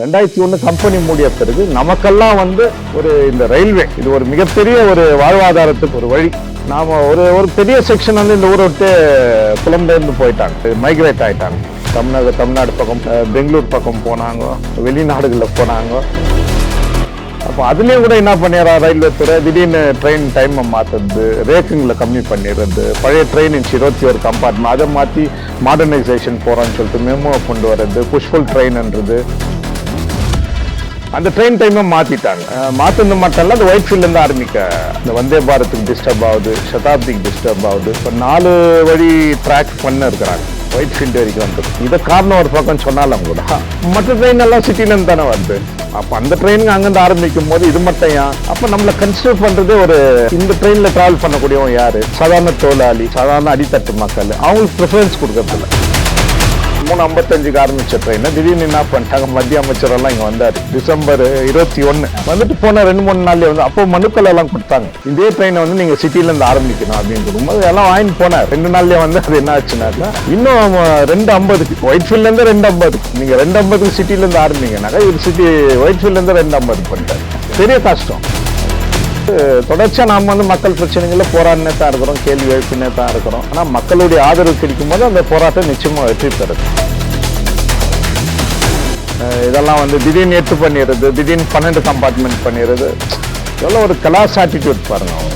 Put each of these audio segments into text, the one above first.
ரெண்டாயிரத்தி ஒன்று கம்பெனி மூடிய பிறகு நமக்கெல்லாம் வந்து ஒரு இந்த ரயில்வே இது ஒரு மிகப்பெரிய ஒரு வாழ்வாதாரத்துக்கு ஒரு வழி. நாம் ஒரு ஒரு பெரிய செக்ஷன் வந்து இந்த ஊரை விட்டு புலம்பெயர்ந்து போயிட்டாங்க. மைக்ரேட் ஆயிட்டாங்க. தமிழ்நாடு தமிழ்நாடு பக்கம் பெங்களூர் பக்கம் போனாங்க. வெளிநாடுகளில் போனாங்க. அப்போ அதுலேயும் கூட என்ன பண்ணிடுறா ரயில்வே துறை? திடீர்னு ட்ரெயின் டைமை மாற்றுறது ரேக்குங்களை கம்மி பண்ணிடுறது பழைய ட்ரெயின் இருந்துச்சு இருபத்தி ஒரு கம்பார்ட்மெண்ட் அதை மாற்றி மாடர்னைசேஷன் போகிறோன்னு சொல்லிட்டு மெமோ கொண்டு வர்றது புஷ்ஃபுல் ட்ரெயின்ன்றது அந்த ட்ரெயின் டைமை மாற்றிட்டாங்க மாற்றினது மட்டும் இல்லை அந்த ஒயிட் ஃபீல்ட்லேருந்து ஆரம்பிக்க. இந்த வந்தே பாரத்துக்கு டிஸ்டர்ப் ஆகுது சதாப்திக்கு டிஸ்டர்ப் ஆகுது. இப்போ நாலு வழி ட்ராக் பண்ண இருக்கிறாங்க ஒயிட் ஃபீல்டு வரைக்கும் வந்து இதை காரணம் ஒரு பக்கம் சொன்னாலும் கூட மற்ற ட்ரெயின் எல்லாம் சிட்டிலேருந்து தானே வருது. அப்போ அந்த ட்ரெயினுங்க அங்கேருந்து ஆரம்பிக்கும் போது இது மட்டும் ஏன்? அப்போ நம்மளை கன்சிடர் பண்ணுறது ஒரு இந்த ட்ரெயினில் ட்ராவல் பண்ணக்கூடியவங்க யார்? சாதாரண தொழிலாளி சாதாரண அடித்தட்டு மக்கள் அவங்களுக்கு ப்ரிஃபரன்ஸ் கொடுக்கறதில்ல. மூணு ஐம்பத்தஞ்சுக்கு ஆரம்பிச்ச ட்ரெயினை திடீர்னு என்ன பண்ணிட்டாங்க? மத்திய அமைச்சர் எல்லாம் வந்தார். டிசம்பர் இருபத்தி ஒன்று வந்துட்டு போன ரெண்டு மூணு நாள்லேயே வந்து அப்போ மனுக்கள் எல்லாம் கொடுத்தாங்க. இதே ட்ரெயினை வந்து நீங்கள் சிட்டிலேருந்து ஆரம்பிக்கணும் அப்படின்னு சொல்லும்போது எல்லாம் வாங்கிட்டு போனார். ரெண்டு நாள்லேயே வந்து அது என்ன ஆச்சுனாக்கா இன்னும் ரெண்டு ஐம்பதுக்கு ஒயிட் ஃபீல்ட்லேருந்து ரெண்டு ஐம்பது. நீங்கள் ரெண்டு ஐம்பதுக்கு சிட்டிலேருந்து ஆரம்பிங்கனாக்கா இது சிட்டி ஒயிட் ரெண்டு ஐம்பது பண்ணிட்டார். பெரிய கஷ்டம். தொடர்ச்சியாக நாம் வந்து மக்கள் பிரச்சனைகளை போராடினே தான் இருக்கிறோம் கேள்வி எழுப்பினே தான் இருக்கிறோம். ஆனால் மக்களுடைய ஆதரவு கிடைக்கும் போது அந்த போராட்டம் நிச்சயமாக வெற்றி பெறுது இதெல்லாம் வந்து திடீர்னு எட்டு பண்ணிடுறது திடீர்னு பன்னெண்டு கம்பார்ட்மெண்ட் பண்ணிடுறது. எவ்வளோ ஒரு கிளாஸ் ஆட்டிடியூட் பாருங்கள் அவங்க.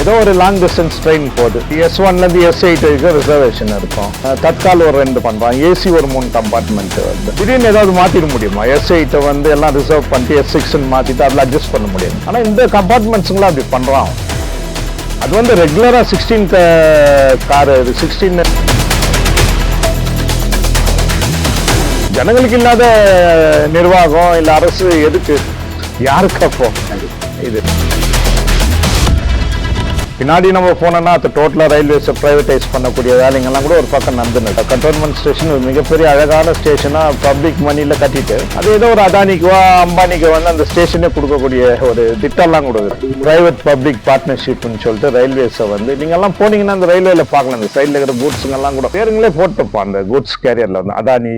ஏதோ ஒரு லாங் டிஸ்டன்ஸ் ட்ரெயின் போகுது. எஸ் ஒன்லேருந்து எஸ் எயிட் வரைக்கும் ரிசர்வேஷன் இருக்கும். அஹ் ஒரு ரெண்டு பண்ணுறான் ஏசி ஒரு மூணு கம்பார்ட்மெண்ட் வந்து திடீர்னு ஏதாவது மாற்றிட முடியுமா? எஸ் எயிட்டை வந்து எல்லாம் ரிசர்வ் பண்ணிட்டு எஸ் சிக்ஸ்ன்னு மாற்றிட்டு அதில் அட்ஜஸ்ட் பண்ண முடியும் ஆனால் இந்த கம்பார்ட்மெண்ட்ஸுங்களும் அப்படி பண்ணுறான் அது வந்து ரெகுலராக சிக்ஸ்டீன் காரு சிக்ஸ்டீன் ஜனங்களுக்கு இல்லாத நிர்வாகம் இல்லை அரசு எதுக்கு? யாருக்கு அப்போ இது. பின்னாடி நம்ம போனோம்னா அது டோட்டலாக ரயில்வேஸை ப்ரைவேட்டைஸ் பண்ணக்கூடிய வேலைங்கெல்லாம் கூட ஒரு பக்கம் நடந்துன்னு கண்டோன்மெண்ட் ஸ்டேஷன் ஒரு மிகப்பெரிய அழகான ஸ்டேஷனாக பப்ளிக் மணியில் கட்டிட்டு அது ஏதோ ஒரு அதானிக்குவா அம்பானிக்கு வந்து அந்த ஸ்டேஷனே கொடுக்கக்கூடிய ஒரு திட்டம்லாம் கொடுக்குது. ப்ரைவேட் பப்ளிக் பார்ட்னர்ஷிப்னு சொல்லிட்டு ரயில்வேஸை வந்து நீங்கள்லாம் போனீங்கன்னா அந்த ரயில்வேல பார்க்கலாம். இந்த சைடில் இருக்கிற கூட்ஸுங்கெல்லாம் கூட. பேருங்களே போட்டுப்போம். அந்த கூட்ஸ் கேரியரில் வந்து அதானி.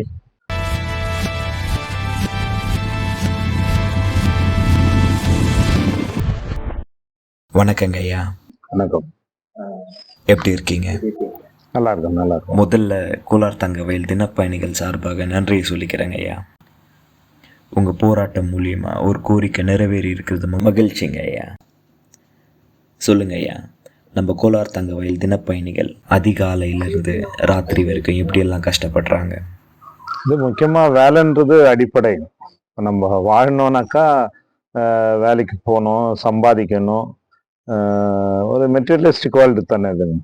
வணக்கங்க ஐயா வணக்கம். எப்படி இருக்கீங்க? நல்லா இருக்கும் நல்லா இருக்கும். முதல்ல கோலார் தங்கவயல் தினப்பயணிகள் சார்பாக நன்றியை சொல்லிக்கிறேங்க ஐயா. உங்கள் போராட்டம் மூலியமா ஒரு கோரிக்கை நிறைவேறி இருக்கிறது மகிழ்ச்சிங்க ஐயா. சொல்லுங்க ஐயா நம்ம கோலார் தங்கவயல் தினப்பயணிகள் அதிகாலையிலிருந்து ராத்திரி வரைக்கும் எப்படியெல்லாம் கஷ்டப்படுறாங்க? இது முக்கியமாக வேலைன்றது அடிப்படை. நம்ம வாழணும்னாக்கா வேலைக்கு போகணும் சம்பாதிக்கணும் ஒரு மெட்டீரியலிஸ்டிக் வேர்ல்டு தானே அதுங்க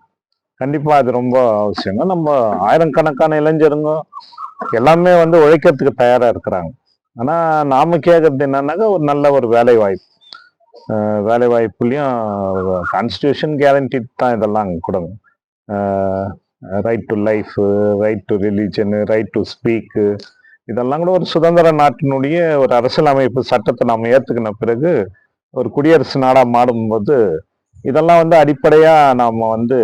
கண்டிப்பாக அது ரொம்ப அவசியம்னா நம்ம ஆயிரக்கணக்கான இளைஞருங்க எல்லாமே வந்து உழைக்கிறதுக்கு தயாராக இருக்கிறாங்க. ஆனால் நாம கேட்கறது என்னன்னாக்கா ஒரு நல்ல ஒரு வேலை வாய்ப்பு வேலை வாய்ப்புலையும் கான்ஸ்டியூஷன் கேரண்டி தான் இதெல்லாம் அங்கே கொடுங்க. Right to life right to religion right to speak இதெல்லாம் கூட ஒரு சுதந்திர நாட்டினுடைய ஒரு அரசியலமைப்பு சட்டத்தை நாம் ஏற்றுக்கின பிறகு ஒரு குடியரசு நாடா மாறும்போது இதெல்லாம் வந்து அடிப்படையா நாம வந்து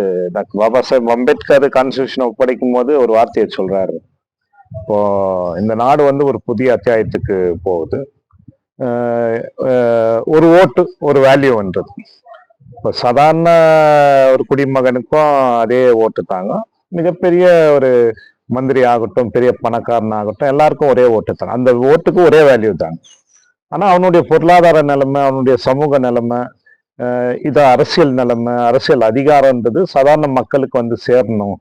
பாபா சாஹேப் அம்பேத்கர் கான்ஸ்டியூஷனை ஒப்படைக்கும் போது ஒரு வார்த்தையை சொல்றாரு. இப்போ இந்த நாடு வந்து ஒரு புதிய அத்தியாயத்துக்கு போகுது. ஒரு ஓட்டு ஒரு வேல்யூன்றது இப்போ சாதாரண ஒரு குடிமகனுக்கும் அதே ஓட்டு தாங்க. மிகப்பெரிய ஒரு மந்திரி ஆகட்டும் பெரிய பணக்காரன் ஆகட்டும் எல்லாருக்கும் ஒரே ஓட்டு தாங்க அந்த ஓட்டுக்கு ஒரே வேல்யூ தாங்க ஆனால் அவனுடைய பொருளாதார நிலைமை அவனுடைய சமூக நிலைமை இதை இது அரசியல் நிலைமை அரசியல் அதிகாரன்றது சாதாரண மக்களுக்கு வந்து சேரணும்.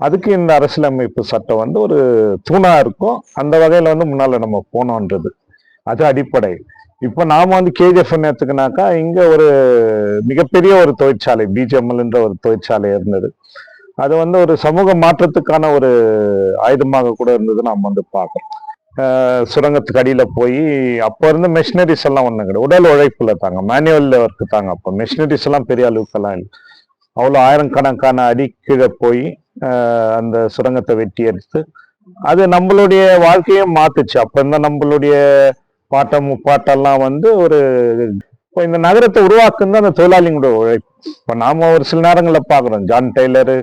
அதுக்கு இந்த அரசியலமைப்பு சட்டம் வந்து ஒரு தூணாக இருக்கும். அந்த வகையில் வந்து முன்னால் நம்ம போனோன்றது. அது அடிப்படை. இப்போ நாம் வந்து கேஜிஎஃப் எடுத்துக்கினாக்கா இங்கே ஒரு மிகப்பெரிய ஒரு தொழிற்சாலை பிஜிஎம்எல்ன்ற ஒரு தொழிற்சாலை இருந்தது. அது வந்து ஒரு சமூக மாற்றத்துக்கான ஒரு ஆயுதமாக கூட இருந்தது நாம் வந்து பார்க்குறோம். சுரங்கத்துக்கு அடியில் போய் அப்போ இருந்த மெஷினரிஸ் எல்லாம் ஒன்றும் கிடையாது. உடல் உழைப்பில் தாங்க. மேனுவலில் ஒர்க்கு தாங்க அப்போ. மெஷினரிஸ் எல்லாம் பெரிய அளவுக்கெல்லாம் இல்லை. அவ்வளோ ஆயிரக்கணக்கான அடி கீழே போய் அந்த சுரங்கத்தை வெட்டி எடுத்து அது நம்மளுடைய வாழ்க்கையே மாத்துச்சு. அப்போ இருந்த நம்மளுடைய பாட்டம் முப்பாட்டெல்லாம் வந்து ஒரு இப்போ இந்த நகரத்தை உருவாக்குன்னு அந்த தொழிலாளிங்களோட உழைப்பு. இப்போ நாம ஒரு சில நேரங்களில் பார்க்குறோம். ஜான் டெய்லரு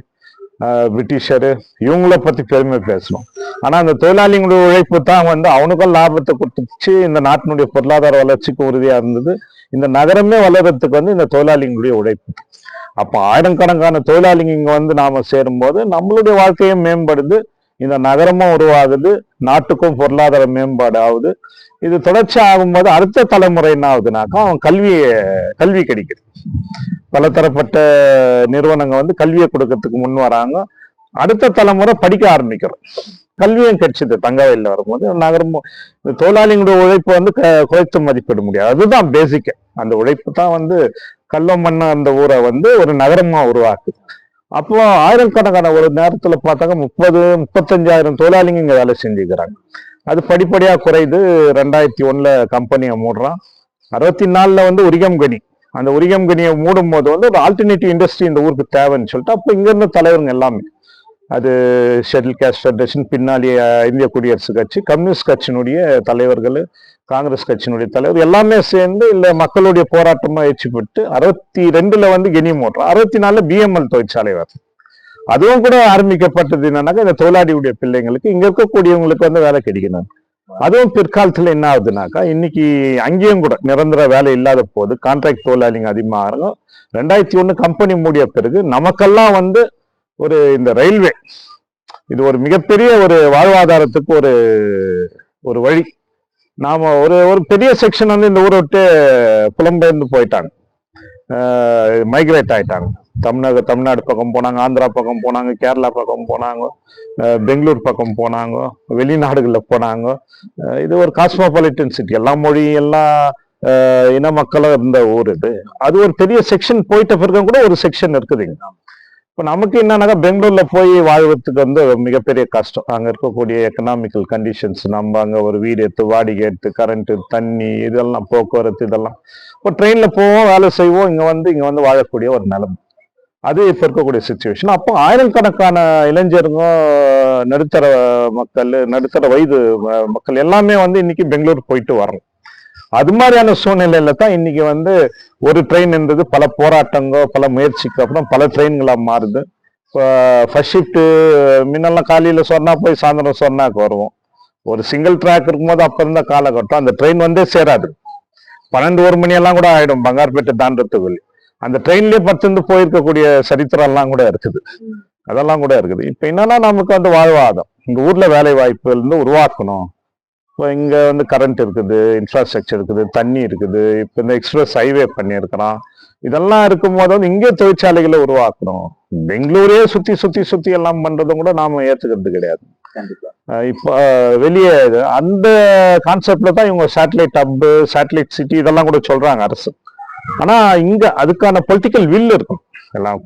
பிரிட்டிஷரு இவங்கள பத்தி பெருமை பேசணும் ஆனா அந்த தொழிலாளிங்களுடைய உழைப்பு தான் வந்து அவனுக்கும் லாபத்தை கொடுத்துச்சு. இந்த நாட்டினுடைய பொருளாதார வளர்ச்சிக்கு உறுதியா இருந்தது. இந்த நகரமே வளர்றதுக்கு வந்து இந்த தொழிலாளிங்களுடைய உழைப்பு. அப்ப ஆயிரக்கணக்கான தொழிலாளிங்க இங்க வந்து நாம சேரும்போது நம்மளுடைய வாழ்க்கையும் மேம்படுது. இந்த நகரமும் உருவாகுது நாட்டுக்கும் பொருளாதார மேம்பாடு ஆகுது இது தொடர்ச்சி ஆகும்போது அடுத்த தலைமுறை என்ன ஆகுதுனாக்கா அவன் கல்வியை கல்வி கிடைக்குது. பலதரப்பட்ட நிறுவனங்கள் வந்து கல்வியை கொடுக்கறதுக்கு முன் வராங்க. அடுத்த தலைமுறை படிக்க ஆரம்பிக்கிறோம். கல்வியும் கிடைச்சது தங்கவயல்ல வரும்போது. நகரம் இந்த தொழிலாளிகளுடைய உழைப்பு வந்து க- குறைத்து மதிப்பிட முடியாது. அதுதான் பேசிக் அந்த உழைப்பு தான் வந்து கல்லம் மண்ண அந்த ஊரை வந்து ஒரு நகரமா உருவாக்குது. அப்போ ஆயிரக்கணக்கான ஒரு நேரத்துல பார்த்தாங்க முப்பது முப்பத்தஞ்சாயிரம் தொழிலாளிங்க இங்க வேலை செஞ்சுக்கிறாங்க. அது படிப்படியா குறையுது ரெண்டாயிரத்தி ஒண்ணுல கம்பெனியை மூடுறான். அறுபத்தி நாலுல வந்து உரிகம் கனி. அந்த உரிகம்கனியை மூடும் போது வந்து ஒரு ஆல்டர்னேட்டிவ் இண்டஸ்ட்ரி இந்த ஊருக்கு தேவைன்னு சொல்லிட்டு அப்போ இங்க இருந்த தலைவருங்க எல்லாமே. அது ஷெட்டில் கேஸ்ட் ஃபெடரேஷன் பின்னாடி இந்திய குடியரசு கட்சி கம்யூனிஸ்ட் கட்சியினுடைய தலைவர்கள் காங்கிரஸ் கட்சியினுடைய தலைவர் எல்லாமே சேர்ந்து இல்லை மக்களுடைய போராட்டமாக ஏற்றுப்பட்டு அறுபத்தி ரெண்டுல வந்து கெனி மோட்டர். அறுபத்தி நாலுல பிஎம்எல் தொழிற்சாலை வருது அதுவும் கூட ஆரம்பிக்கப்பட்டது என்னன்னாக்கா இந்த தொழிலாளியுடைய பிள்ளைங்களுக்கு இங்க இருக்கக்கூடியவங்களுக்கு வந்து வேலை கிடைக்கணும். அதுவும் பிற்காலத்தில் என்ன ஆகுதுனாக்கா இன்னைக்கு அங்கேயும் கூட நிரந்தர வேலை இல்லாத போது கான்ட்ராக்ட் தொழிலாளிங்க அதிகமாகறாங்க ரெண்டாயிரத்தி ஒன்று கம்பெனி மூடிய பிறகு நமக்கெல்லாம் வந்து ஒரு இந்த ரயில்வே. இது ஒரு மிகப்பெரிய ஒரு வாழ்வாதாரத்துக்கு ஒரு ஒரு வழி. நாம் ஒரு ஒரு பெரிய செக்ஷன் வந்து இந்த ஊரை விட்டு புலம்பெயர்ந்து போயிட்டாங்க. மைக்ரேட் ஆயிட்டாங்க. தமிழ்நாடு தமிழ்நாடு பக்கம் போனாங்க ஆந்திரா பக்கம் போனாங்க கேரளா பக்கம் போனாங்க பெங்களூர் பக்கம் போனாங்க வெளிநாடுகளில் போனாங்க. இது ஒரு காஸ்மோபாலிட்டன் சிட்டி எல்லா மொழி எல்லா இன மக்களும் இருந்த ஊர் இது. அது ஒரு பெரிய செக்ஷன் போயிட்ட பிறகு கூட ஒரு செக்ஷன் இருக்குதுங்க இப்போ நமக்கு என்னன்னாக்கா பெங்களூர்ல போய் வாழ்வதற்கு வந்து மிகப்பெரிய கஷ்டம். அங்க இருக்கக்கூடிய எக்கனாமிக்கல் கண்டிஷன்ஸ் நம்ம அங்க ஒரு வீடு எடுத்து வாடகை எடுத்து கரண்ட் தண்ணி இதெல்லாம் போக்குவரத்து இதெல்லாம். இப்போ ட்ரெயின்ல போவோம் வேலை செய்வோம் இங்க வந்து இங்க வந்து வாழக்கூடிய ஒரு நிலைமை. அது இப்போ இருக்கக்கூடிய சுச்சுவேஷன் அப்போ ஆயிரக்கணக்கான இளைஞருங்க நடுத்தர மக்கள் நடுத்தர வயது மக்கள் எல்லாமே வந்து இன்னைக்கு பெங்களூர் போயிட்டு வரணும் அது மாதிரியான சூழ்நிலையில தான் இன்னைக்கு வந்து ஒரு ட்ரெயின் இருந்தது பல போராட்டங்கள் பல முயற்சிக்கு அப்புறம் பல ட்ரெயின்களா மாறுது. இப்போ ஃபர்ஸ்ட் ஷிஃப்ட் முன்னெல்லாம் காலையில சொன்னா போய் சாயந்தரம் சொன்னாக்கு வருவோம். ஒரு சிங்கிள் ட்ராக் இருக்கும்போது அப்ப இருந்த காலகட்டம் அந்த ட்ரெயின் வந்தே சேராது. பன்னெண்டு ஒரு மணி எல்லாம் கூட ஆயிடும் பங்கார்பேட்டை தாண்டறதுக்குள்ள அந்த ட்ரெயின்லயே பத்துந்து போயிருக்கக்கூடிய சரித்திரம் எல்லாம் கூட இருக்குது. அதெல்லாம் கூட இருக்குது. இப்ப என்னன்னா நமக்கு வந்து வாழ்வாதாரம். இங்க ஊர்ல வேலை வந்து உருவாக்கணும். இப்போ இங்க வந்து கரண்ட் இருக்குது இன்ஃப்ராஸ்ட்ரக்சர் இருக்குது தண்ணி இருக்குது. இப்போ இந்த எக்ஸ்பிரஸ் ஹைவே பண்ணியிருக்கிறோம் இதெல்லாம் இருக்கும்போது வந்து இங்கே தொழிற்சாலைகளை உருவாக்கணும். பெங்களூரே சுத்தி சுத்தி சுத்தி எல்லாம் பண்றதும் கூட நாம ஏத்துக்கிறது கிடையாது. இப்போ வெளியே அந்த கான்செப்ட்ல தான் இவங்க சேட்டலைட் ஹப் சேட்டலைட் சிட்டி இதெல்லாம் கூட சொல்றாங்க அரசு. ஆனா இங்க அதுக்கான பொலிட்டிக்கல் வில் இருக்கும். எல்லாம்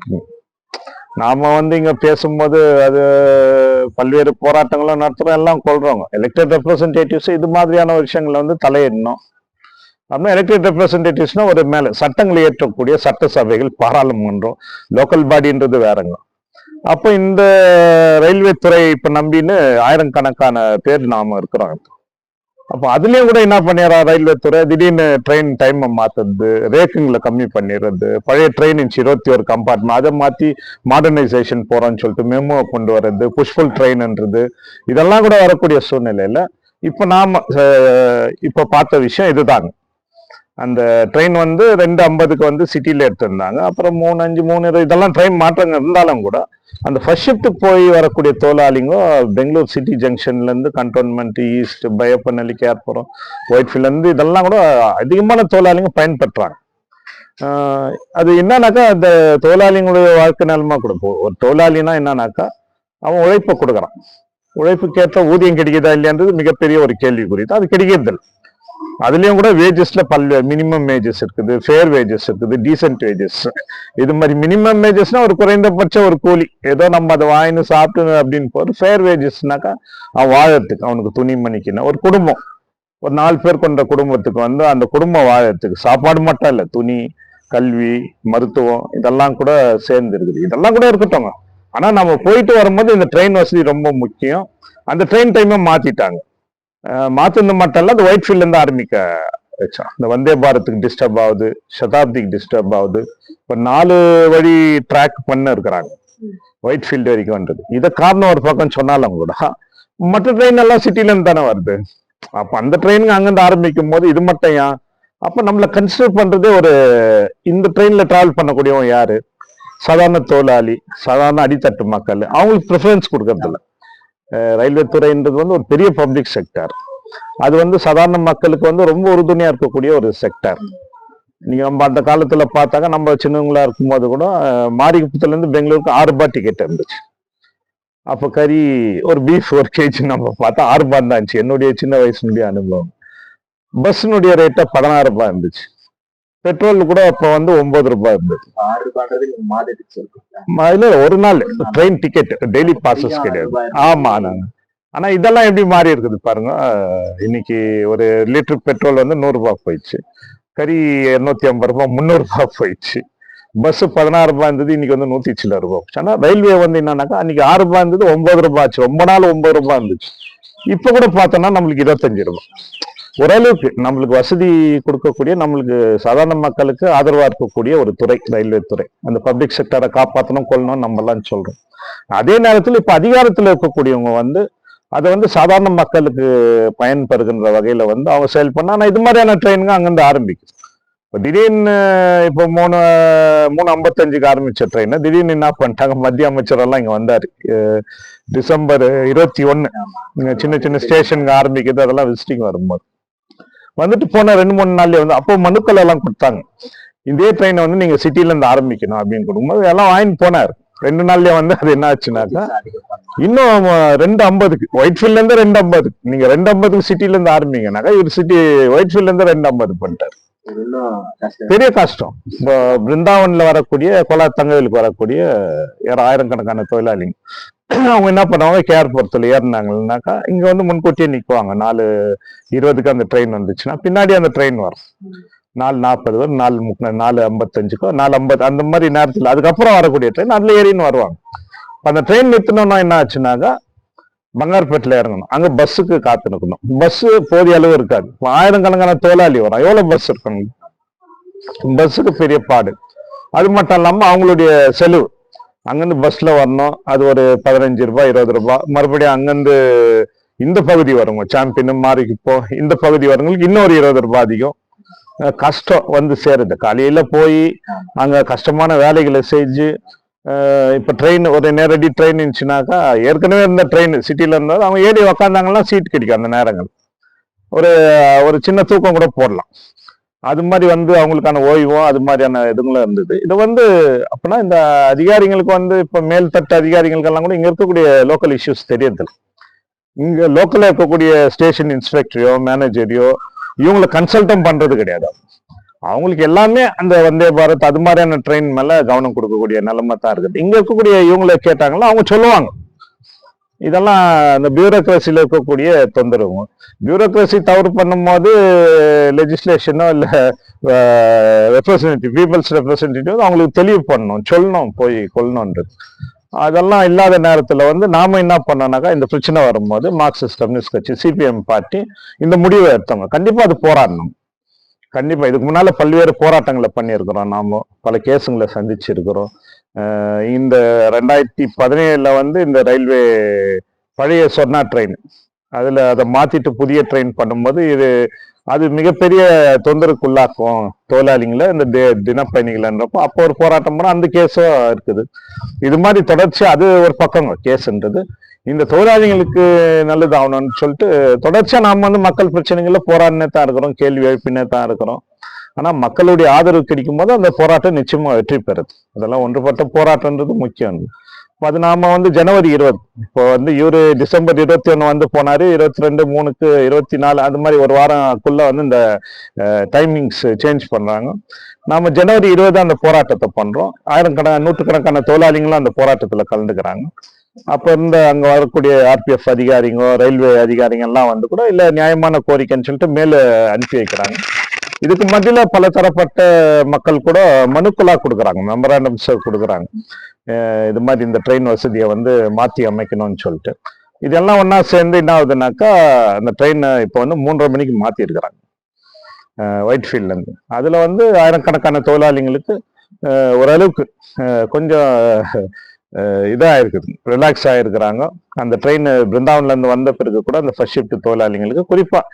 நாம வந்து இங்க பேசும்போது அது பல்வேறு போராட்டங்களும் நடத்துறோம் எல்லாம் கொள்றோங்க. எலெக்டட் ரெப்ரசன்டேட்டிவ்ஸ் இது மாதிரியான விஷயங்களை வந்து தலையிடணும். அப்படின்னா எலெக்டட் ரெப்ரசன்டேட்டிவ்ஸ்னா ஒரு மேல சட்டங்களை ஏற்றக்கூடிய சட்டசபைகள் பாராளுமன்றம் லோக்கல் பாடின்றது வேறங்க. அப்போ இந்த ரயில்வே துறை இப்ப நம்பின்னு ஆயிரக்கணக்கான பேர் நாம இருக்கிறோம். அப்போ அதுலயும் கூட என்ன பண்ணிடுறா ரயில்வே துறை? திடீர்னு ட்ரெயின் டைம் மாத்துறது ரேக்குங்களை கம்மி பண்ணிடுறது பழைய ட்ரெயின் இன்ச்சு இருபத்தி ஒரு கம்பார்ட்மெண்ட் அதை மாத்தி மாடர்னைசேஷன் போறோம்னு சொல்லிட்டு மெமோ கொண்டு வர்றது புஷ்ஃபுல் ட்ரெயின்ன்றது இதெல்லாம் கூட வரக்கூடிய சூழ்நிலையில இப்ப நாம இப்போ இப்ப பார்த்த விஷயம் இதுதாங்க அந்த ட்ரெயின் வந்து ரெண்டு ஐம்பதுக்கு வந்து சிட்டியில் எடுத்திருந்தாங்க. அப்புறம் மூணு அஞ்சு மூணு இதெல்லாம் ட்ரெயின் மாற்றங்கள் இருந்தாலும் கூட அந்த ஃபர்ஸ்ட் ஷிஃப்ட்டுக்கு போய் வரக்கூடிய தொழிலாளிங்க பெங்களூர் சிட்டி ஜங்ஷன்லேருந்து கண்டோன்மெண்ட் ஈஸ்ட் பயப்பநல்லி கேர்புரம் ஒயிட்ஃபீல்ட்ல இதெல்லாம் கூட அதிகமான தொழிலாளிங்க பயன்படுறாங்க அது என்னன்னாக்கா அந்த தொழிலாளிங்களுடைய வாழ்க்கை நிலமா கொடுப்போம் ஒரு தொழிலாளினா என்னன்னாக்கா அவன் உழைப்பை கொடுக்குறான். உழைப்புக்கேற்ற ஊதியம் கிடைக்குதா இல்லையான்றது மிகப்பெரிய ஒரு கேள்விக்குறி. தான் அது கிடைக்கிறதில்லை. அதுலயும் கூட வேஜஸ்ல பல்வேறு மினிமம் வேஜஸ் இருக்குது ஃபேர் வேஜஸ் இருக்குது டீசென்ட் வேஜஸ் இது மாதிரி மினிமம் வேஜஸ்னா ஒரு குறைந்தபட்ச ஒரு கூலி. ஏதோ நம்ம அதை வாங்கின்னு சாப்பிட்டு அப்படின்னு போறது ஃபேர் வேஜஸ்னாக்கா அவன் வாழறதுக்கு அவனுக்கு துணி மணிக்குன்னா. ஒரு குடும்பம். ஒரு நாலு பேர் கொண்ட குடும்பத்துக்கு வந்து அந்த குடும்பம் வாழறதுக்கு சாப்பாடு மட்டும் இல்லை துணி கல்வி மருத்துவம் இதெல்லாம் கூட சேர்ந்து இருக்குது. இதெல்லாம் கூட இருக்கட்டும் ஆனா நம்ம போயிட்டு வரும்போது இந்த ட்ரெயின் வசதி ரொம்ப முக்கியம். அந்த ட்ரெயின் டைமை மாத்திட்டாங்க. அஹ் மட்டும் இல்லை அந்த ஒயிட் ஃபீல்ட்லேருந்து ஆரம்பிக்க வச்சோம் இந்த வந்தே பாரத்துக்கு டிஸ்டர்ப் ஆகுது சதாப்திக்கு டிஸ்டர்ப் ஆகுது. இப்போ நாலு வழி ட்ராக் பண்ண இருக்கிறாங்க. ஒயிட் ஃபீல்டு வரைக்கும் வந்தது. இதை காரணம் ஒரு பக்கம் சொன்னாலும் கூட மற்ற ட்ரெயின் எல்லாம் சிட்டிலேருந்து தானே வருது. அப்போ அந்த ட்ரெயினுங்க அங்கேருந்து ஆரம்பிக்கும் போது இது மட்டும் ஏன்? அப்போ நம்மளை கன்சிடர் பண்ணுறதே ஒரு இந்த ட்ரெயினில் ட்ராவல் பண்ணக்கூடியவன் யாரு? சாதாரண தொழிலாளி சாதாரண அடித்தட்டு மக்கள். அவங்களுக்கு ப்ரிஃபரன்ஸ் கொடுக்கறதில்ல. ரயில்வே துறைன்றது வந்து ஒரு பெரிய பப்ளிக் செக்டார் அது வந்து சாதாரண மக்களுக்கு வந்து ரொம்ப உறுதுணையா இருக்கக்கூடிய ஒரு செக்டார் நீங்க நம்ம அந்த காலத்துல பார்த்தாக்க நம்ம சின்னவங்களா இருக்கும்போது கூட அஹ், மாரிகுப்பத்துல இருந்து பெங்களூருக்கு ஆறு ரூபாய் டிக்கெட் இருந்துச்சு. அப்ப கறி ஒரு பீஃப் ஒரு கேஜி நம்ம பார்த்தா ஆறு ரூபாய் தான் இருந்துச்சு. என்னுடைய சின்ன வயசுனுடைய அனுபவம். பஸ்னுடைய ரேட்டை பதினாறு ரூபாய் இருந்துச்சு. பெட்ரோல் கூட அப்ப வந்து ஒன்பது ரூபாய் இருந்தது. இல்ல ஒரு நாள் ட்ரெயின் டிக்கெட் டெய்லி பாசஸ் கிடையாது. ஆமா ஆனா இதெல்லாம் எப்படி மாறி இருக்குது பாருங்க இன்னைக்கு ஒரு லிட்டர் பெட்ரோல் வந்து நூறு ரூபாய் போயிடுச்சு. கறி இருநூத்தி ஐம்பது ரூபாய் முந்நூறு ரூபாய் போயிடுச்சு. பஸ் பதினாறு ரூபாய் இருந்தது இன்னைக்கு வந்து நூத்தி சில்லற ரூபாய் போச்சு ஆனா ரயில்வே வந்து என்னன்னாக்கா அன்னைக்கு ஆறு ரூபாய் இருந்தது ஒன்பது ரூபாய் ஆச்சு. ரொம்ப நாள் ஒன்பது ரூபாய் இருந்துச்சு. இப்ப கூட பார்த்தோம்னா நம்மளுக்கு இருபத்தஞ்சு ரூபாய். ஓரளவுக்கு நம்மளுக்கு வசதி கொடுக்கக்கூடிய நம்மளுக்கு சாதாரண மக்களுக்கு ஆதரவா இருக்கக்கூடிய ஒரு துறை ரயில்வே துறை. அந்த பப்ளிக் செக்டரை காப்பாற்றணும் கொள்ளணும் நம்ம எல்லாம் சொல்றோம். அதே நேரத்தில் இப்ப அதிகாரத்துல இருக்கக்கூடியவங்க வந்து அதை வந்து சாதாரண மக்களுக்கு பயன்பெறுகின்ற வகையில வந்து அவங்க செயல் பண்ணா ஆனா இது மாதிரியான ட்ரெயினுங்க அங்கிருந்து ஆரம்பிக்கும். இப்போ திடீர்னு இப்போ மூணு மூணு ஐம்பத்தஞ்சுக்கு ஆரம்பிச்ச ட்ரெயின் திடீர்னு என்ன பண்ணிட்டாங்க மத்திய அமைச்சர் எல்லாம் இங்க வந்தாரு. டிசம்பர் இருபத்தி இங்க சின்ன சின்ன ஸ்டேஷனுக்கு ஆரம்பிக்குது அதெல்லாம் விசிட்டிங் வரும்போது. வந்துட்டு போன ரெண்டு மூணு நாள்லயே வந்து அப்போ மனுக்கள் எல்லாம் கொடுத்தாங்க. இதே ட்ரெயினை வந்து நீங்க சிட்டில இருந்து ஆரம்பிக்கணும் அப்படின்னு கொடுக்கும்போது எல்லாம் வாங்கிட்டு போனார். ரெண்டு நாள்லயே வந்து அது என்ன ஆச்சுனாக்கா இன்னும் ரெண்டு ஐம்பதுக்கு ஒயிட் ஃபீல்ட்ல இருந்து ரெண்டு ஐம்பதுக்கு நீங்க ரெண்டு ஐம்பதுக்கு சிட்டில இருந்து ஆரம்பிங்கனாக்கா இவர் சிட்டி ஒயிட் ஃபீல்ட்ல இருந்து ரெண்டு ஐம்பது பண்ணிட்டாரு. பெரிய கஷ்டம். இப்போ பிருந்தாவன்ல வரக்கூடிய கோலா தங்கவேலுக்கு வரக்கூடிய ஆயிரக்கணக்கான தொழிலாளிங்க அவங்க என்ன பண்ணுவாங்க? கேர்புரத்துல ஏறினாங்கன்னாக்கா இங்க வந்து முன்கூட்டியே நிக்குவாங்க. நாலு இருபதுக்கு அந்த ட்ரெயின் வந்துச்சுன்னா பின்னாடி அந்த ட்ரெயின் வரும். நாலு நாற்பது வரும் நாலு முப்ப நாலு ஐம்பத்தஞ்சுக்கோ நாலு ஐம்பது அந்த மாதிரி நேரத்துல. அதுக்கப்புறம் வரக்கூடிய ட்ரெயின் அதுல ஏறின்னு வருவாங்க. அந்த ட்ரெயின் நிறுத்தணும்னா என்ன ஆச்சுனாக்கா பங்கார்பேட்டில் இறங்கணும். அங்கே பஸ்ஸுக்கு காத்து நிற்கணும். பஸ்ஸு போதிய அளவு இருக்காது. ஆயிரக்கணக்கான தொழிலாளி வரும். எவ்வளோ பஸ் இருக்கணும் பஸ்ஸுக்கு பெரிய பாடு. அது மட்டும் இல்லாமல் அவங்களுடைய செலவு. அங்கேருந்து பஸ்ஸில் வரணும். அது ஒரு பதினஞ்சு ரூபாய் இருபது ரூபாய். மறுபடியும் அங்கேருந்து இந்த பகுதி வருங்க. சாம்பியன் மாறிக்கு போ. இந்த பகுதி வரவங்களுக்கு இன்னொரு இருபது ரூபாய் அதிகம். கஷ்டம் வந்து சேருது. காலையில் போய் அங்கே கஷ்டமான வேலைகளை செஞ்சு இப்போ ட்ரெயின் ஒரு நேரடி ட்ரெயின் இருந்துச்சுனாக்கா ஏற்கனவே இருந்த ட்ரெயின் சிட்டியில் இருந்தால் அவங்க ஏறி உக்காந்தாங்கன்னா சீட் கிடைக்கும் அந்த நேரங்கள். ஒரு ஒரு சின்ன தூக்கம் கூட போடலாம். அது மாதிரி வந்து அவங்களுக்கான ஓய்வும் அது மாதிரியான இதுங்களும் இருந்தது. இது வந்து அப்படின்னா இந்த அதிகாரிகளுக்கு வந்து இப்போ மேல்தட்டு அதிகாரிகளுக்கெல்லாம் கூட இங்க இருக்கக்கூடிய லோக்கல் இஷ்யூஸ் தெரியறதில்ல. இங்க லோக்கல்ல இருக்கக்கூடிய ஸ்டேஷன் இன்ஸ்பெக்டரையோ மேனேஜரையோ இவங்களை கன்சல்ட்டும் பண்றது கிடையாது. அவங்களுக்கு எல்லாமே அந்த வந்தே பாரத் அது மாதிரியான ட்ரெயின் மேல கவனம் கொடுக்கக்கூடிய நிலைமை தான் இருக்குது. இங்க இருக்கக்கூடிய இவங்களை கேட்டாங்களா அவங்க சொல்லுவாங்க. இதெல்லாம் இந்த பியூரோக்ரஸில இருக்கக்கூடிய தொந்தரவு. பியூரோக்ரஸி தவறு பண்ணும்போது லெஜிஸ்லேஷனோ இல்ல ரெப்ரசன்டேட்டிவ் பீப்புள்ஸ் ரெப்ரசன்டேட்டிவ் அவங்களுக்கு தெளிவு பண்ணணும் சொல்லணும் போய் கொள்ளணுன்றது. அதெல்லாம் இல்லாத நேரத்தில் வந்து நாம என்ன பண்ணோம்னாக்கா இந்த பிரச்சனை வரும்போது மார்க்சிஸ்ட் கம்யூனிஸ்ட் கட்சி சிபிஎம் பார்ட்டி இந்த முடிவை எடுத்தவங்க கண்டிப்பா அது போராடணும். கண்டிப்பா. இதுக்கு முன்னால பல்வேறு போராட்டங்களை பண்ணியிருக்கிறோம் நாம. பல கேஸுங்களை சந்திச்சிருக்கிறோம். இந்த ரெண்டாயிரத்தி பதினேழுல வந்து இந்த ரயில்வே பழைய சொர்ணா ட்ரெயின். அதுல அதை மாத்திட்டு புதிய ட்ரெயின் பண்ணும்போது இது அது மிகப்பெரிய தொந்தரவுக்குள்ளாக்கும் தொழிலாளிங்களை இந்த தி- தினப்பயணிகள்ன்றப்போ அப்போ ஒரு போராட்டம் பண்ண அந்த கேஸும் இருக்குது. இது மாதிரி தொடர்ச்சி அது ஒரு பக்கம் கேஸ்ன்றது இந்த தொழிலாளிகளுக்கு நல்லது ஆகணும்னு சொல்லிட்டு தொடர்ச்சியாக நாம் வந்து மக்கள் பிரச்சனைகளில் போராடினே தான் இருக்கிறோம் கேள்வி எழுப்பினே தான் இருக்கிறோம். ஆனால் மக்களுடைய ஆதரவு கிடைக்கும் போது அந்த போராட்டம் நிச்சயமாக வெற்றி பெறுது. அதெல்லாம் ஒன்றுபட்ட போராட்டம்ன்றது முக்கியம். நாம வந்து ஜனவரி இருபது. இப்போ வந்து இவரு டிசம்பர் இருபத்தி ஒண்ணு வந்து போனாரு இருபத்தி ரெண்டு மூணுக்கு இருபத்தி நாலு அது மாதிரி ஒரு வாரம்க்குள்ள வந்து இந்த டைமிங்ஸ் சேஞ்ச் பண்றாங்க. நாம ஜனவரி இருபது அந்த போராட்டத்தை பண்றோம். ஆயிரக்கணக்கான நூற்றுக்கணக்கான தொழிலாளிகளும் அந்த போராட்டத்துல கலந்துக்கிறாங்க. அப்ப இருந்த அங்க வரக்கூடிய ஆர்பிஎஃப் அதிகாரிங்க ரயில்வே அதிகாரிங்க எல்லாம் வந்து கூட இல்ல நியாயமான கோரிக்கைன்னு சொல்லிட்டு மேல அனுப்பி வைக்கிறாங்க. இதுக்கு மத்தியில பல தரப்பட்ட மக்கள் கூட மனுக்களா கொடுக்குறாங்க மெமராண்டம்ஸ் கொடுக்குறாங்க. இது மாதிரி இந்த ட்ரெயின் வசதியை வந்து மாத்தி அமைக்கணும்னு சொல்லிட்டு. இதெல்லாம் ஒன்னா சேர்ந்து என்ன ஆகுதுனாக்கா அந்த ட்ரெயினை இப்போ வந்து மூன்றரை மணிக்கு மாத்தி இருக்கிறாங்க ஒயிட் ஃபீல்ட்ல இருந்து. அதுல வந்து ஆயிரக்கணக்கான தொழிலாளிங்களுக்கு ஓரளவுக்கு கொஞ்சம் இதாக இருக்குது ரிலாக்ஸ் ஆகிருக்கிறாங்க அந்த ட்ரெயின் பிருந்தாவன்லேருந்து வந்த பிறகு கூட அந்த ஃபர்ஸ்ட் ஷிஃப்ட் தொழிலாளிகளுக்கு குறிப்பாக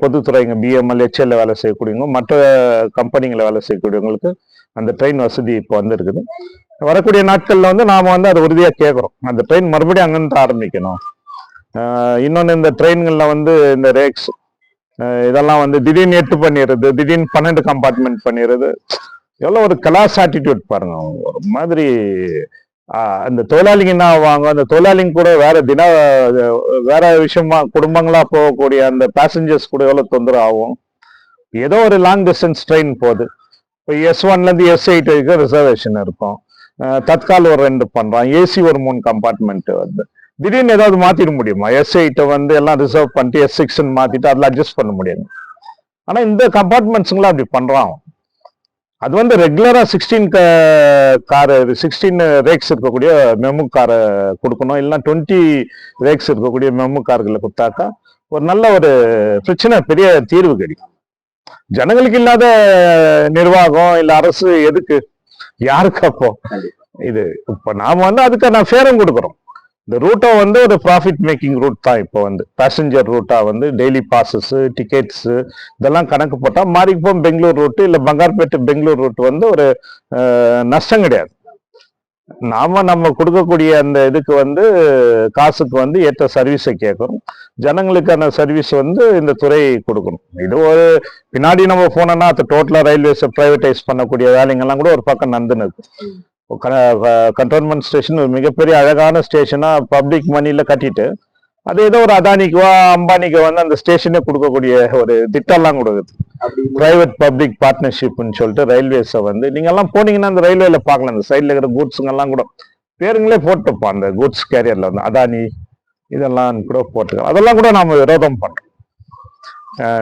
பொதுத்துறைங்க பிஎம்எல் ஹெச்எல்ல வேலை செய்யக்கூடியவங்க மற்ற கம்பெனிங்களை வேலை செய்யக்கூடியவங்களுக்கு அந்த ட்ரெயின் வசதி இப்போ வந்திருக்குது. வரக்கூடிய நாட்களில் வந்து நாம் வந்து அதை உறுதியாக கேட்குறோம் அந்த ட்ரெயின் மறுபடியும் அங்கேருந்து ஆரம்பிக்கணும். இன்னொன்று இந்த ட்ரெயின்களில் வந்து இந்த ரேக்ஸ் இதெல்லாம் வந்து திடீர்னு எட்டு பண்ணிடுறது திடீர்னு பன்னெண்டு கம்பார்ட்மெண்ட் பண்ணிடுறது. எவ்வளோ ஒரு கிளாஸ் ஆட்டிடியூட் பாருங்க. ஒரு மாதிரி அந்த தொழிலாளிங்க என்ன ஆவாங்க? அந்த தொழிலாளிங்க கூட வேற தின வேற விஷயமா குடும்பங்களா போகக்கூடிய அந்த பேசஞ்சர்ஸ் கூட எவ்வளோ தொந்தரவு ஆகும்? ஏதோ ஒரு லாங் டிஸ்டன்ஸ் ட்ரெயின் போகுது. இப்போ எஸ் ஒன்லேருந்து எஸ் எயிட் வரைக்கும் ரிசர்வேஷன் இருக்கும். அஹ், ஒரு ரெண்டு பண்றான். ஏசி ஒரு மூணு கம்பார்ட்மெண்ட் வந்து திடீர்னு ஏதாவது மாத்திட முடியுமா? எஸ் எயிட்டை வந்து எல்லாம் ரிசர்வ் பண்ணிட்டு எஸ் சிக்ஸ்ன்னு மாத்திட்டு அதில் அட்ஜஸ்ட் பண்ண முடியாது ஆனா இந்த கம்பார்ட்மெண்ட்ஸுங்களாம் அப்படி பண்றான். அது வந்து ரெகுலரா சிக்ஸ்டீன் கார் சிக்ஸ்டீன் ரேக்ஸ் இருக்கக்கூடிய மெமு காரை கொடுக்கணும். இல்லைன்னா டுவெண்ட்டி ரேக்ஸ் இருக்கக்கூடிய மெமு கார்களை கொடுத்தாக்கா ஒரு நல்ல ஒரு பிரச்சனை பெரிய தீர்வு கிடைக்கும். ஜனங்களுக்கு இல்லாத நிர்வாகம் இல்ல அரசு எதுக்கு? யாருக்கு அப்போ? இது இப்ப நாம வந்து அதுக்கான ஃபேரம் கொடுக்குறோம். இந்த ரூட்டை வந்து ஒரு ப்ராஃபிட் மேக்கிங் ரூட் தான் இப்போ வந்து. பேசஞ்சர் ரூட்டா வந்து டெய்லி பாசஸ் டிக்கெட்ஸு இதெல்லாம் கணக்கு போட்டால் மாறிக்கு போகும் பெங்களூர் ரூட்டு இல்லை பங்கார்பேட்டு பெங்களூர் ரூட் வந்து ஒரு நஷ்டம் கிடையாது. நாம நம்ம கொடுக்கக்கூடிய அந்த இதுக்கு வந்து காசுக்கு வந்து ஏற்ற சர்வீஸை கேட்கணும். ஜனங்களுக்கான சர்வீஸ் வந்து இந்த துறை கொடுக்கணும். இது ஒரு பின்னாடி நம்ம போனோம்னா அது டோட்டலாக ரயில்வேஸை ப்ரைவேட்டைஸ் பண்ணக்கூடிய வேலைங்கெல்லாம் கூட ஒரு பக்கம் நந்துன்னு இருக்கு. கண்டோன்மெண்ட் ஸ்டேஷன் ஒரு மிகப்பெரிய அழகான ஸ்டேஷனாக பப்ளிக் மணியில் கட்டிட்டு அது ஏதோ ஒரு அதானிக்குவா அம்பானிக்கோ வந்து அந்த ஸ்டேஷனே கொடுக்கக்கூடிய ஒரு திட்டம்லாம் கொடுக்குது. பிரைவேட் பப்ளிக் பார்ட்னர்ஷிப்னு சொல்லிட்டு ரயில்வேஸை வந்து நீங்கள்லாம் போனீங்கன்னா அந்த ரயில்வேல பார்க்கலாம். அந்த சைடில் இருக்கிற கூட்ஸுங்கெல்லாம் கூட பேருங்களே போட்டுப்போம். அந்த கூட்ஸ் கேரியரில் வந்து அதானி இதெல்லாம் கூட போட்டுக்கலாம். அதெல்லாம் கூட நாம் விரோதம் பண்ணுறோம்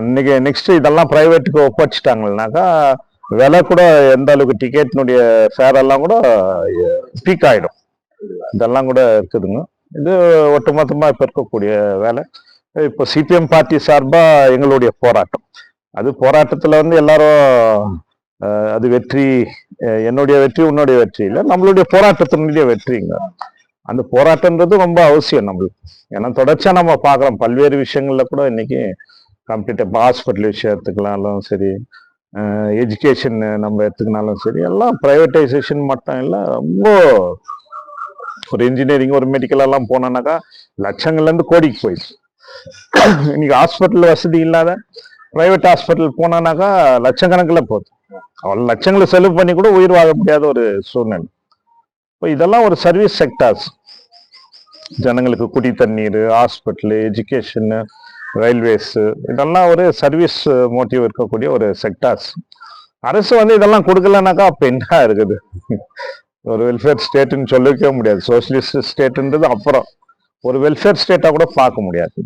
இன்னைக்கு நெக்ஸ்ட் இதெல்லாம் பிரைவேட்டுக்கு ஒப்படைச்சிட்டாங்கன்னாக்கா விலை கூட எந்த அளவுக்கு டிக்கெட்னுடைய ஃபேரெல்லாம் கூட பீக் ஆகிடும் இதெல்லாம் கூட இருக்குதுங்க. இது ஒட்டுமொத்தமாக இப்போ இருக்கக்கூடிய வேலை. இப்போ சிபிஎம் பார்ட்டி சார்பாக எங்களுடைய போராட்டம். அது போராட்டத்தில் வந்து எல்லாரும் அது வெற்றி என்னுடைய வெற்றி உன்னுடைய வெற்றி இல்லை நம்மளுடைய போராட்டத்தினுடைய வெற்றிங்க. அந்த போராட்டம்ன்றது ரொம்ப அவசியம் நம்மளுக்கு. ஏன்னா தொடர்ச்சியாக நம்ம பார்க்குறோம். பல்வேறு விஷயங்களில் கூட இன்னைக்கு கம்ப்ளீட்டாக இப்போ ஹாஸ்பிட்டல் விஷயத்துக்கெல்லாம் சரி எஜுகேஷன் நம்ம எடுத்துக்கினாலும் சரி எல்லாம் ப்ரைவேட்டைசேஷன் மட்டும் இல்லை ரொம்ப ஒரு இன்ஜினியரிங் ஒரு மெடிக்கல் எல்லாம் லட்சங்கள்லேருந்து கோடிக்கு போயிடுச்சு. இன்னைக்கு ஹாஸ்பிட்டல் வசதி இல்லாத ப்ரைவேட் ஹாஸ்பிட்டல் போனானாக்கா லட்சக்கணக்கில் போகுது. அவ்வளோ லட்சங்களை செலவு பண்ணி கூட உயிர் வாழ முடியாத ஒரு சூழ்நிலை. இப்போ இதெல்லாம் ஒரு சர்வீஸ் செக்டார்ஸ் ஜனங்களுக்கு குடி தண்ணீர் ஹாஸ்பிட்டலு எஜுகேஷன் ரயில்வேஸு இதெல்லாம் ஒரு சர்வீஸ் மோட்டிவ் இருக்கக்கூடிய ஒரு செக்டார்ஸ் அரசு வந்து இதெல்லாம் கொடுக்கலனாக்கா அப்போ பெண்ணாக இருக்குது? ஒரு வெல்ஃபேர் ஸ்டேட்டுன்னு சொல்லிக்கவே முடியாது. சோசியலிஸ்ட் ஸ்டேட்டுன்றது அப்புறம். ஒரு வெல்ஃபேர் ஸ்டேட்டாக கூட பார்க்க முடியாது.